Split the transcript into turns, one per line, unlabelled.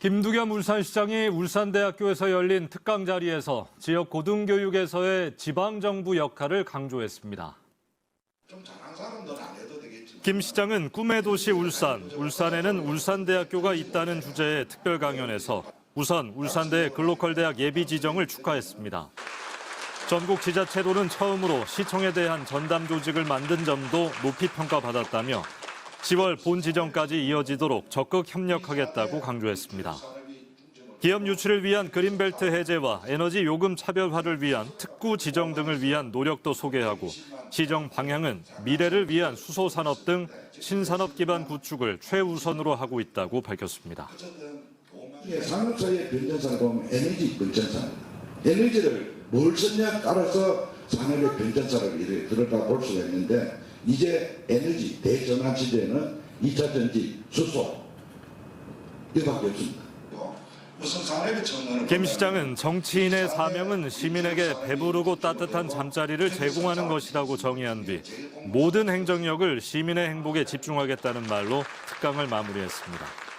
김두겸 울산시장이 울산대학교에서 열린 특강 자리에서 지역 고등교육에서의 지방정부 역할을 강조했습니다. 김 시장은 꿈의 도시 울산, 울산에는 울산대학교가 있다는 주제의 특별 강연에서 우선 울산대 글로컬 대학 예비 지정을 축하했습니다. 전국 지자체로는 처음으로 시청에 대한 전담 조직을 만든 점도 높이 평가받았다며 10월 본 지정까지 이어지도록 적극 협력하겠다고 강조했습니다. 기업 유치를 위한 그린벨트 해제와 에너지 요금 차별화를 위한 특구 지정 등을 위한 노력도 소개하고 시정 방향은 미래를 위한 수소 산업 등 신산업 기반 구축을 최우선으로 하고 있다고 밝혔습니다.
산업사의 변전사를 보면 에너지 변전사입니다. 에너지를 뭘 쓰냐 따라서 산업의 변전사를 이렇게 들어가 볼 수가 있는데 이제 에너지 대전환 시대에는 2차 전지, 수소 이거밖에 없습니다. 전환을
김 시장은 정치인의 사명은 시민에게 배부르고 따뜻한 잠자리를 제공하는 것이라고 정의한 뒤 모든 행정력을 시민의 행복에 집중하겠다는 말로 특강을 마무리했습니다.